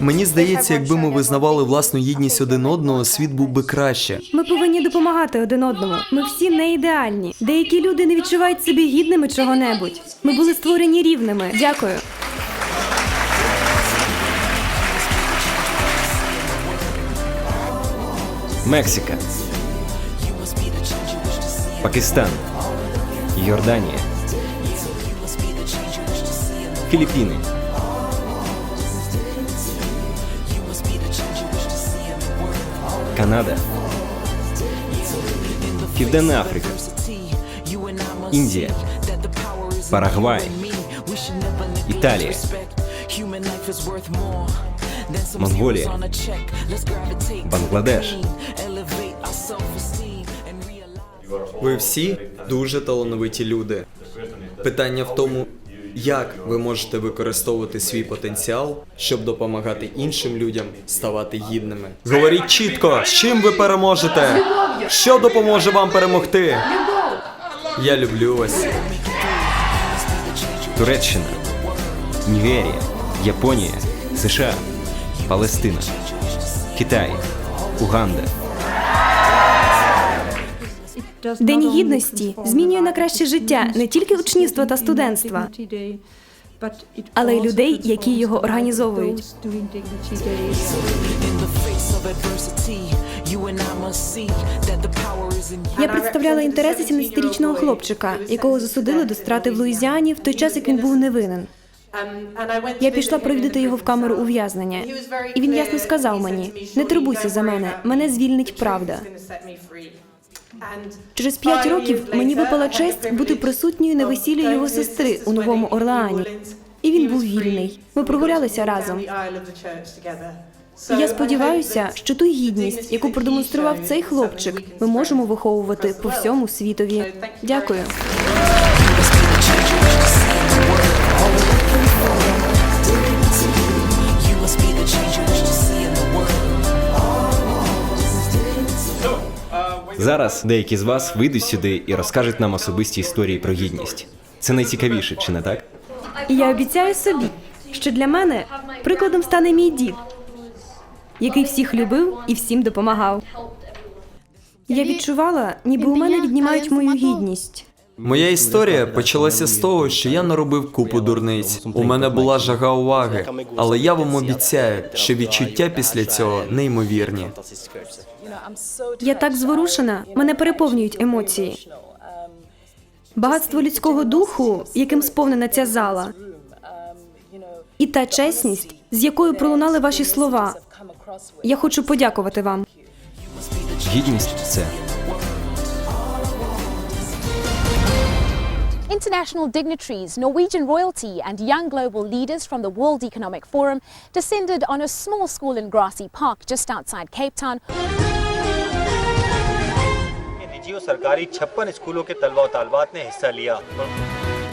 Мені здається, якби ми визнавали власну гідність один одного, світ був би краще. Ми повинні допомагати один одному. Ми всі не ідеальні. Деякі люди не відчувають себе гідними чого-небудь. Ми були створені рівними. Дякую. Мексика, Пакистан, Йорданія, Філіппіни, Канада, Південна Африка, Індія, Парагвай, Італія, Монголія, Бангладеш. Ви всі дуже талановиті люди. Питання в тому, як ви можете використовувати свій потенціал, щоб допомагати іншим людям ставати гідними. Говоріть чітко, з чим ви переможете? Що допоможе вам перемогти? Я люблю вас. Туреччина, Нігерія, Японія, США, Палестина, Китай, Уганда, День гідності змінює на краще життя не тільки учнівства та студентства, але й людей, які його організовують. Я представляла інтереси 17-річного хлопчика, якого засудили до страти в Луїзіані в той час, як він був невинен. Я пішла провідати його в камеру ув'язнення, і він ясно сказав мені: не турбуйся за мене, мене звільнить правда. Через п'ять років мені випала честь бути присутньою на весіллі його сестри у Новому Орлеані. І він був вільний. Ми прогулялися разом. Я сподіваюся, що ту гідність, яку продемонстрував цей хлопчик, ми можемо виховувати по всьому світові. Дякую. Зараз деякі з вас вийдуть сюди і розкажуть нам особисті історії про гідність. Це найцікавіше, чи не так? І я обіцяю собі, що для мене прикладом стане мій дід, який всіх любив і всім допомагав. Я відчувала, ніби у мене віднімають мою гідність. Моя історія почалася з того, що я наробив купу дурниць. У мене була жага уваги, але я вам обіцяю, що відчуття після цього неймовірні. Я так зворушена, мене переповнюють емоції. Багатство людського духу, яким сповнена ця зала, і та чесність, з якою пролунали ваші слова. Я хочу подякувати вам. Гідність це International dignitaries, Norwegian royalty, and young global leaders from the World Economic Forum descended on a small school in Grassy Park just outside Cape Town. निजी और सरकारी छप्पन स्कूलों के तलबा और तालबात ने हिस्सा लिया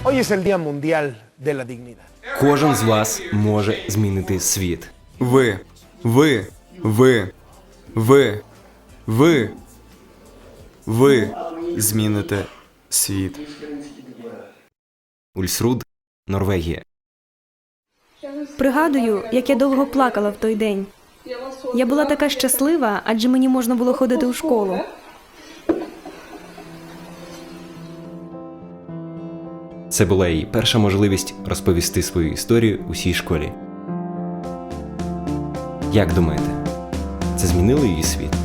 Hoy es el Día Mundial de la Dignidad. кожен з вас може змінити світ. Ви, ви, ви, ви, ви, ви зміните світ. Ульсруд, Норвегія. Пригадую, як я довго плакала в той день. Я була така щаслива, адже мені можна було ходити у школу. Це була її перша можливість розповісти свою історію усій школі. Як думаєте, це змінило її світ?